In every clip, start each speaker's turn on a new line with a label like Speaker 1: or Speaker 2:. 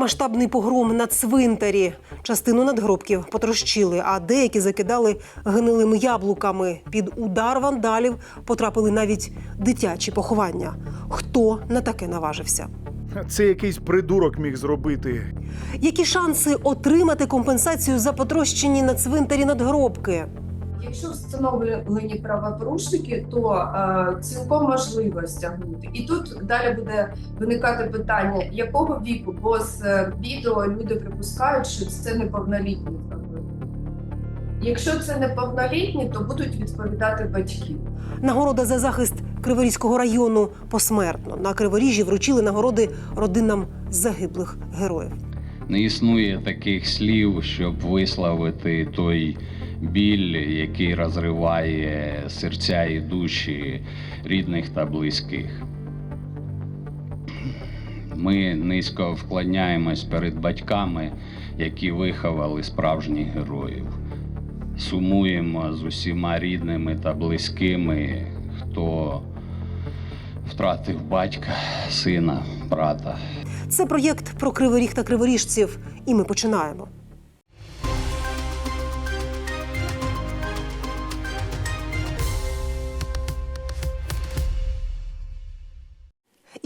Speaker 1: Масштабний погром на цвинтарі. Частину надгробків потрощили, а деякі закидали гнилими яблуками. Під удар вандалів потрапили навіть дитячі поховання. Хто на таке наважився?
Speaker 2: Це якийсь придурок міг зробити.
Speaker 1: Які шанси отримати компенсацію за потрощені на цвинтарі надгробки?
Speaker 3: Якщо встановлені правопорушники, то е, цілком можливо стягнути. І тут далі буде виникати питання, якого віку, бо з е, відео люди припускають, що це неповнолітні. Якщо це неповнолітні, то будуть відповідати батьки.
Speaker 1: Нагорода за захист Криворізького району посмертно. На Криворіжжі вручили нагороди родинам загиблих героїв.
Speaker 4: Не існує таких слів, щоб висловити той біль, який розриває серця і душі рідних та близьких. Ми низько вклоняємось перед батьками, які виховали справжніх героїв. Сумуємо з усіма рідними та близькими, хто втратив батька, сина, брата.
Speaker 1: Це проєкт про Кривий Ріг та криворіжців. І ми починаємо.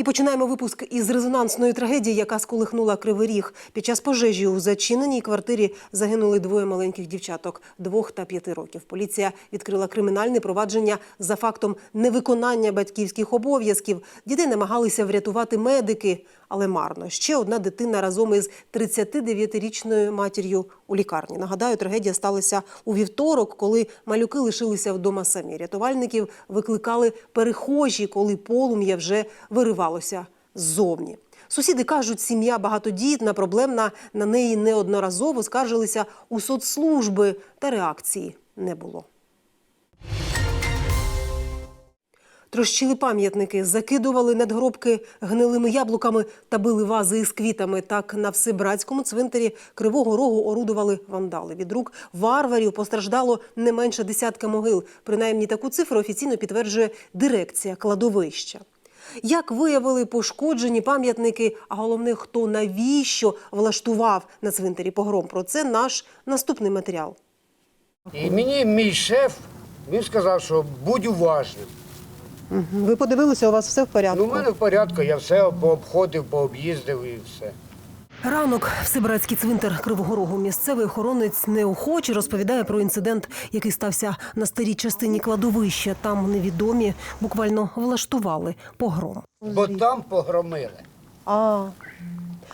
Speaker 1: І починаємо випуск із резонансної трагедії, яка сколихнула Кривий Ріг. Під час пожежі у зачиненій квартирі загинули двоє маленьких дівчаток двох та п'яти років. Поліція відкрила кримінальне провадження за фактом невиконання батьківських обов'язків. Дітей намагалися врятувати медики, але марно. Ще одна дитина разом із 39-річною матір'ю у лікарні. Нагадаю, трагедія сталася у вівторок, коли малюки лишилися вдома самі. Рятувальників викликали перехожі, коли полум'я вже виривалося ззовні. Сусіди кажуть, сім'я багатодітна, проблемна. На неї неодноразово скаржилися у соцслужби, та реакції не було. Трощили пам'ятники, закидували надгробки гнилими яблуками та били вази із квітами. Так на всебратському цвинтарі Кривого Рогу орудували вандали. Від рук варварів постраждало не менше десятка могил. Принаймні таку цифру офіційно підтверджує дирекція кладовища. Як виявили пошкоджені пам'ятники, а головне, хто навіщо влаштував на цвинтарі погром? Про це наш наступний матеріал.
Speaker 5: І мені мій шеф він сказав, що будь уважним.
Speaker 1: Ви подивилися, у вас все в порядку?
Speaker 5: Ну, у мене в порядку, я все пообходив, пооб'їздив і все.
Speaker 1: Ранок Всебратський цвинтар Кривого Рогу. Місцевий охоронець неохоче розповідає про інцидент, який стався на старій частині кладовища. Там невідомі буквально влаштували погром.
Speaker 5: Бо там погромили.
Speaker 1: А,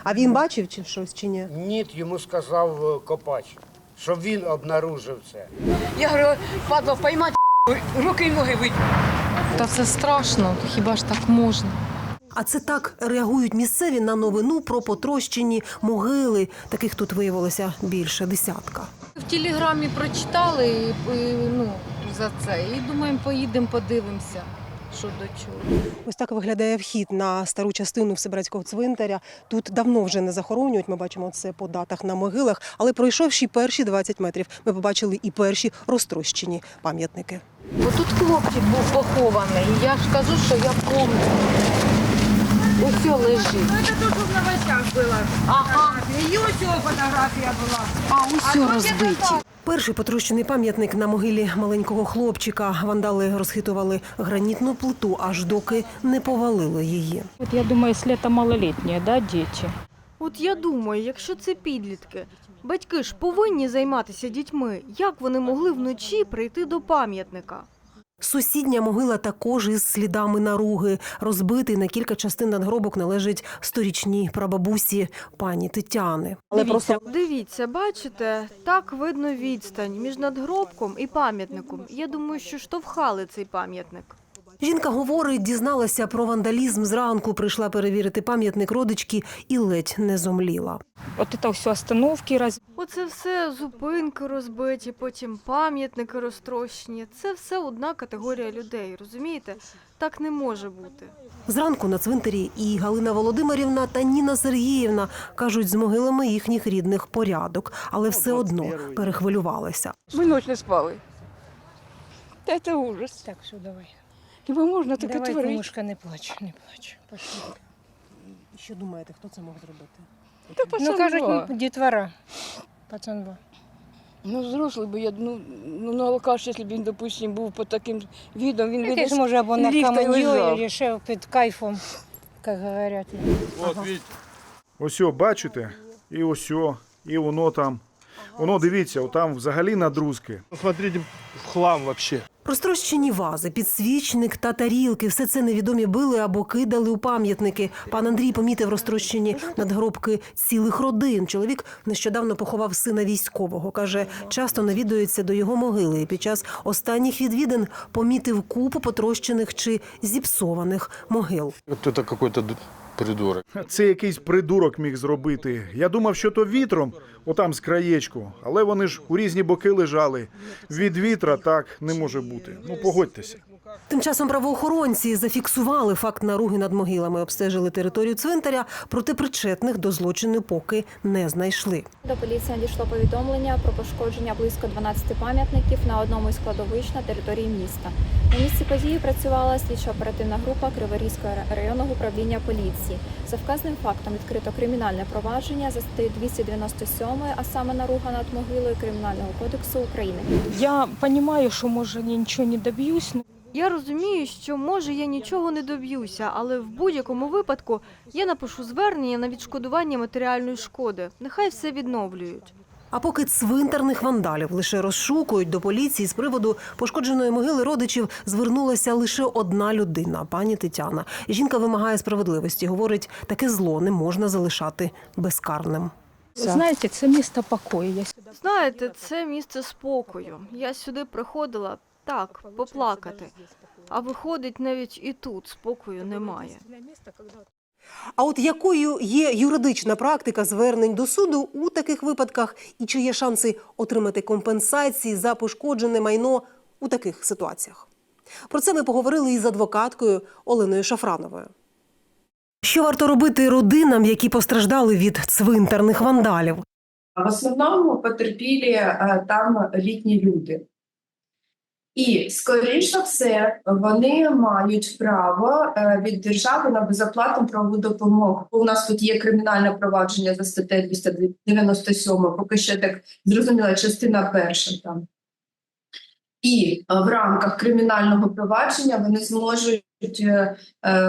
Speaker 1: а він бачив чи щось чи ні?
Speaker 5: Ні, йому сказав е, копач, що він обнаружив це.
Speaker 6: Я говорю, падла, поймати руки і ноги вить.
Speaker 7: Та це страшно, хіба ж так можна?
Speaker 1: А це так реагують місцеві на новину про потрощені могили. Таких тут виявилося більше десятка.
Speaker 7: В телеграмі прочитали ну, за це. І думаємо, поїдемо, подивимося, що до чого.
Speaker 1: Ось так виглядає вхід на стару частину Всебратського цвинтаря. Тут давно вже не захоронюють. Ми бачимо це по датах на могилах. Але пройшовши перші 20 метрів, ми побачили і перші розтрощені пам'ятники.
Speaker 7: Бо тут хлопчик був похований. І я ж кажу, що я помню. Ось о лежить.
Speaker 6: Це тут в новостях було.
Speaker 7: Ага,
Speaker 6: Її ось цього фотографія була.
Speaker 7: а ось розбиті.
Speaker 1: Перший потрощений пам'ятник на могилі маленького хлопчика. Вандали розхитували гранітну плиту, аж доки не повалили її.
Speaker 8: От я думаю, сліта это малолетние, да, діти?
Speaker 9: От я думаю, якщо це підлітки, батьки ж повинні займатися дітьми. Як вони могли вночі прийти до пам'ятника?
Speaker 1: Сусідня могила також із слідами наруги. Розбитий на кілька частин надгробок належить сторічній прабабусі пані Тетяни.
Speaker 9: Але Дивіться, дивіться, бачите, так видно відстань між надгробком і пам'ятником. Я думаю, що штовхали цей пам'ятник.
Speaker 1: Жінка говорить, дізналася про вандалізм зранку, прийшла перевірити пам'ятник родички і ледь не зомліла.
Speaker 8: Вот это все остановки раз.
Speaker 9: Оце все зупинки розбиті, потім пам'ятники розтрощені. Це все одна категорія людей, розумієте? Так не може бути.
Speaker 1: Зранку на цвинтарі і Галина Володимирівна та Ніна Сергіївна кажуть, з могилами їхніх рідних порядок, але все одно перехвилювалися.
Speaker 6: Ми ніч не спали. Та це ужас.
Speaker 10: Так, все, давай.
Speaker 6: Хіба можна таке
Speaker 10: давай,
Speaker 6: творити?
Speaker 10: Тимошка, не плач, не плач. Пошли.
Speaker 1: Що думаєте, хто це мог зробити?
Speaker 6: Ну, кажуть,
Speaker 8: дітвора. Пацанва.
Speaker 6: ну взрослий би я, ну, ну на алкаш, якщо б він, допустим, був по таким відом, він
Speaker 8: Якийсь
Speaker 6: видиш,
Speaker 8: може або
Speaker 6: ліфта й лежав.
Speaker 8: або ще під кайфом, як говорять.
Speaker 2: Ось, Осьо, бачите? І ось, і воно там. Воно дивіться, отам взагалі надрузки.
Speaker 10: Смотрите, в хлам вообще.
Speaker 1: Розтрощені вази, підсвічник та тарілки все це невідомі били або кидали у пам'ятники. Пан Андрій помітив розтрощені надгробки цілих родин. Чоловік нещодавно поховав сина військового. каже, часто навідується до його могили. Під час останніх відвідин помітив купу потрощених чи зіпсованих могил.
Speaker 10: Какой-то д- придурок.
Speaker 2: Це якийсь придурок міг зробити. Я думав, що то вітром, отам з краєчку, але вони ж у різні боки лежали. Від вітра так не може бути. Ну погодьтеся.
Speaker 1: Тим часом правоохоронці зафіксували факт наруги над могилами, обстежили територію цвинтаря, проте причетних до злочину поки не знайшли.
Speaker 11: До поліції надійшло повідомлення про пошкодження близько 12 пам'ятників на одному із кладовищ на території міста. На місці події працювала слідчо-оперативна група Криворізького районного управління поліції. За вказаним фактом відкрито кримінальне провадження за статтею 297, а саме наруга над могилою Кримінального кодексу України.
Speaker 8: Я розумію, що може я нічого не доб'юсь,
Speaker 9: Я розумію, що може я нічого не доб'юся, але в будь-якому випадку я напишу звернення на відшкодування матеріальної шкоди. Нехай все відновлюють.
Speaker 1: А поки цвинтарних вандалів лише розшукують до поліції з приводу пошкодженої могили родичів звернулася лише одна людина, пані Тетяна. Жінка вимагає справедливості. говорить, таке зло не можна залишати безкарним.
Speaker 8: знаєте, це місто покою. Я сюди
Speaker 9: Знаєте, це місце спокою. Я сюди приходила так, поплакати. А виходить, навіть і тут спокою немає.
Speaker 1: А от якою є юридична практика звернень до суду у таких випадках, і чи є шанси отримати компенсації за пошкоджене майно у таких ситуаціях? Про це ми поговорили із адвокаткою Оленою Шафрановою. Що варто робити родинам, які постраждали від цвинтарних вандалів?
Speaker 3: В основному потерпілі е, там літні люди. І, скоріше все, вони мають право е, від держави на безоплатну правову допомогу. У нас тут є кримінальне провадження за статтею 297, поки ще так зрозуміла частина перша там. І е, в рамках кримінального провадження вони зможуть е,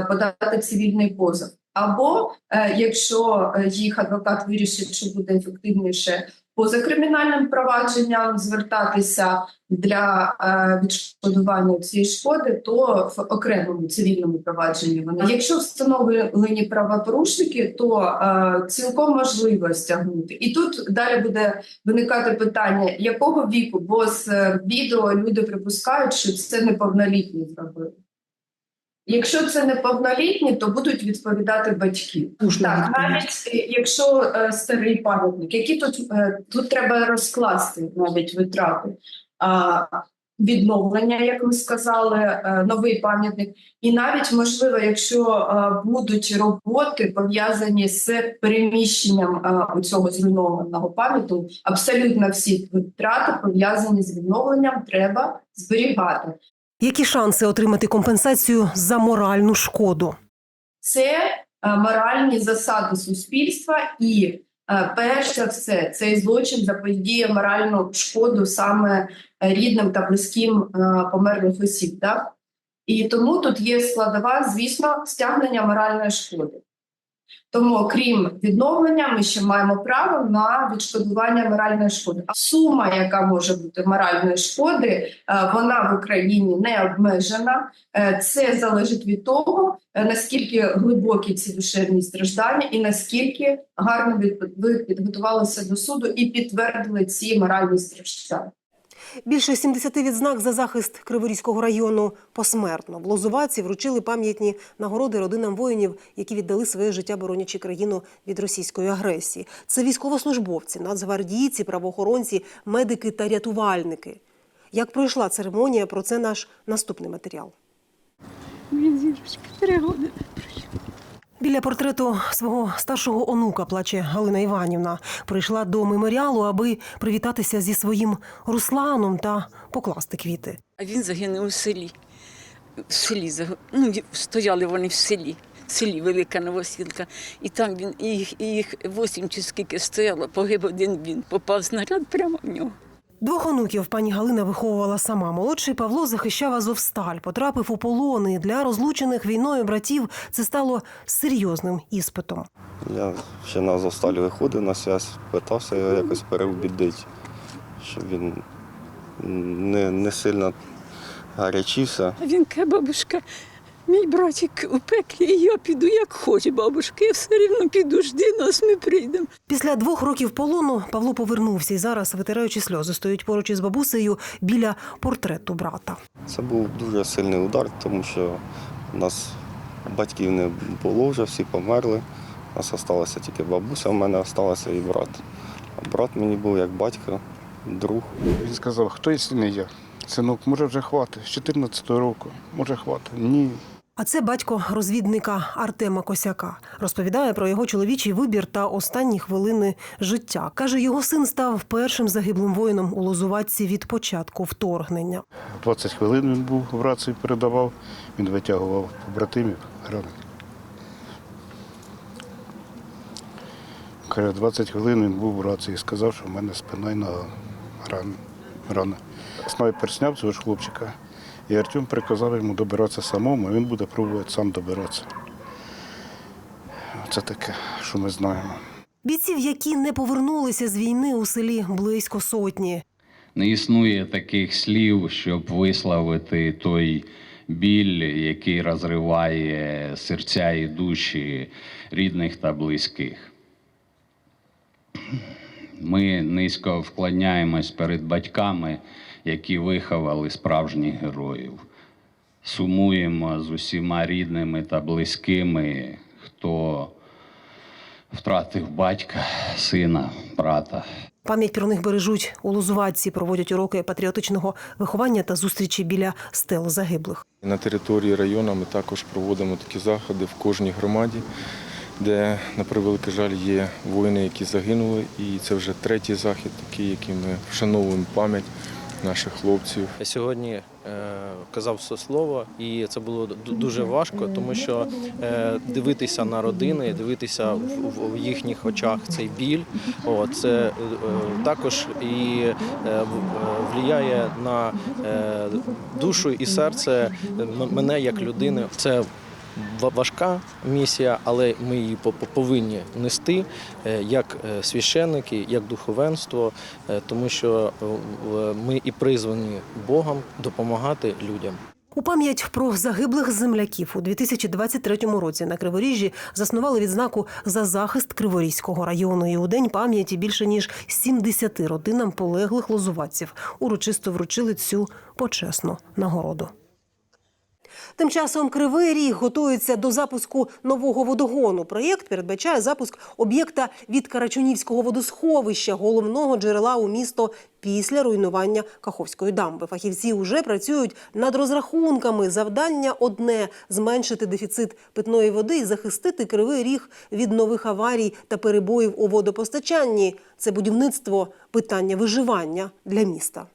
Speaker 3: подати цивільний позов. Або якщо їх адвокат вирішить, що буде ефективніше поза кримінальним провадженням звертатися для е, відшкодування цієї шкоди, то в окремому цивільному провадженні вони. Якщо встановлені правопорушники, то е, цілком можливо стягнути. І тут далі буде виникати питання, якого віку, бо з е, відео люди припускають, що це неповнолітні зробили. Якщо це неповнолітні, то будуть відповідати батьки. Так, навіть е, якщо е, старий пам'ятник, які тут, е, тут треба розкласти навіть витрати. А, відновлення, як ми сказали, е, новий пам'ятник, і навіть можливо, якщо е, будуть роботи пов'язані з переміщенням цього зруйнованого пам'ятку, абсолютно всі витрати пов'язані з відновленням треба зберігати.
Speaker 1: Які шанси отримати компенсацію за моральну шкоду?
Speaker 3: це е, моральні засади суспільства, і е, перш за все цей злочин заподіє моральну шкоду саме рідним та близьким е, померлих осіб. Так? І тому тут є складова, звісно, стягнення моральної шкоди. Тому, крім відновлення, ми ще маємо право на відшкодування моральної шкоди. А сума, яка може бути моральної шкоди, е, вона в Україні не обмежена. Е, Це залежить від того, е, наскільки глибокі ці душевні страждання, і наскільки гарно ви- підготувалися до суду і підтвердили ці моральні страждання.
Speaker 1: Більше 70 відзнак за захист Криворізького району посмертно. В Лозуваці вручили пам'ятні нагороди родинам воїнів, які віддали своє життя, боронячи країну від російської агресії. Це військовослужбовці, нацгвардійці, правоохоронці, медики та рятувальники. Як пройшла церемонія, про це наш наступний матеріал. Біля портрету свого старшого онука плаче Галина Іванівна. Прийшла до меморіалу, аби привітатися зі своїм Русланом та покласти квіти.
Speaker 6: А він загинув у селі. В селі ну, стояли вони в селі. в селі Велика Новосілка. І там він, і їх, і їх вісім чи скільки стояло, погиб один він, попав снаряд прямо в нього.
Speaker 1: Двох онуків пані Галина виховувала сама. Молодший Павло захищав Азовсталь, потрапив у полон. І для розлучених війною братів це стало серйозним іспитом.
Speaker 12: Я ще на Азовсталі виходив на связь, питався його якось переубідити, щоб він не, не сильно гарячився.
Speaker 6: Він каже, бабушка, мій братик у пеклі, і я піду як хоче, бабушка, я все рівно піду, жди нас, ми прийдемо.
Speaker 1: Після двох років полону Павло повернувся і зараз, витираючи сльози, стоїть поруч із бабусею біля портрету брата.
Speaker 12: Це був дуже сильний удар, тому що у нас батьків не було вже, всі померли. У нас залишилася тільки бабуся, у мене залишився і брат. А брат мені був як батько, друг.
Speaker 10: Він сказав, хто якщо не я? Синок, може вже хватить, з 14 року, може хватить. Ні.
Speaker 1: А це батько розвідника Артема Косяка. Розповідає про його чоловічий вибір та останні хвилини життя. Каже, його син став першим загиблим воїном у Лозуватці від початку вторгнення.
Speaker 10: 20 хвилин він був в рацію передавав, він витягував побратимів рани. Каже, 20 хвилин він був в рації і сказав, що в мене спина і нога рана. Снайпер зняв цього ж хлопчика, і Артем приказав йому добиратися самому, а він буде пробувати сам добиратися. Це таке, що ми знаємо.
Speaker 1: Бійців, які не повернулися з війни у селі близько сотні.
Speaker 4: Не існує таких слів, щоб висловити той біль, який розриває серця і душі рідних та близьких. Ми низько вклоняємось перед батьками, які виховали справжніх героїв. Сумуємо з усіма рідними та близькими, хто втратив батька, сина, брата.
Speaker 1: Пам'ять про них бережуть у Лозуватці, проводять уроки патріотичного виховання та зустрічі біля стел загиблих.
Speaker 13: На території району ми також проводимо такі заходи в кожній громаді, де, на превеликий жаль, є воїни, які загинули. І це вже третій захід, такий, який ми вшановуємо пам'ять наших хлопців.
Speaker 14: Я сьогодні е, казав це слово, і це було дуже важко, тому що е, дивитися на родини, дивитися в, їхніх очах цей біль. О, це е, також і впливає на душу і серце мене як людини. Це важка місія, але ми її по- по- повинні нести е, як е, священники, як духовенство, е, тому що ми і призвані Богом допомагати людям.
Speaker 1: У пам'ять про загиблих земляків у 2023 році на Криворіжжі заснували відзнаку за захист Криворізького району. І у день пам'яті більше ніж 70 родинам полеглих лозуватців урочисто вручили цю почесну нагороду. Тим часом Кривий Ріг готується до запуску нового водогону. Проєкт передбачає запуск об'єкта від Карачунівського водосховища, головного джерела у місто після руйнування Каховської дамби. Фахівці вже працюють над розрахунками. Завдання одне зменшити дефіцит питної води і захистити Кривий Ріг від нових аварій та перебоїв у водопостачанні. Це будівництво питання виживання для міста.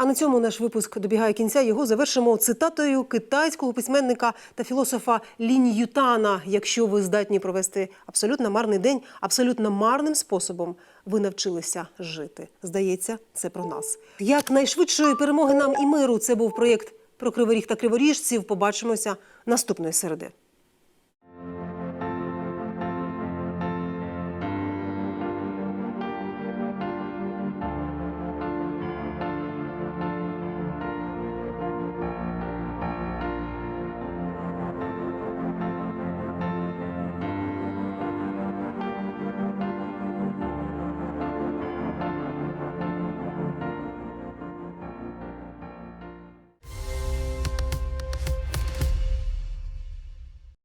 Speaker 1: А на цьому наш випуск добігає кінця. Його завершимо цитатою китайського письменника та філософа Лінь Ютана. Якщо ви здатні провести абсолютно марний день, абсолютно марним способом, ви навчилися жити. Здається, це про нас. Як найшвидшої перемоги нам і миру. Це був проєкт про криворіг та криворіжців. Побачимося наступної середи.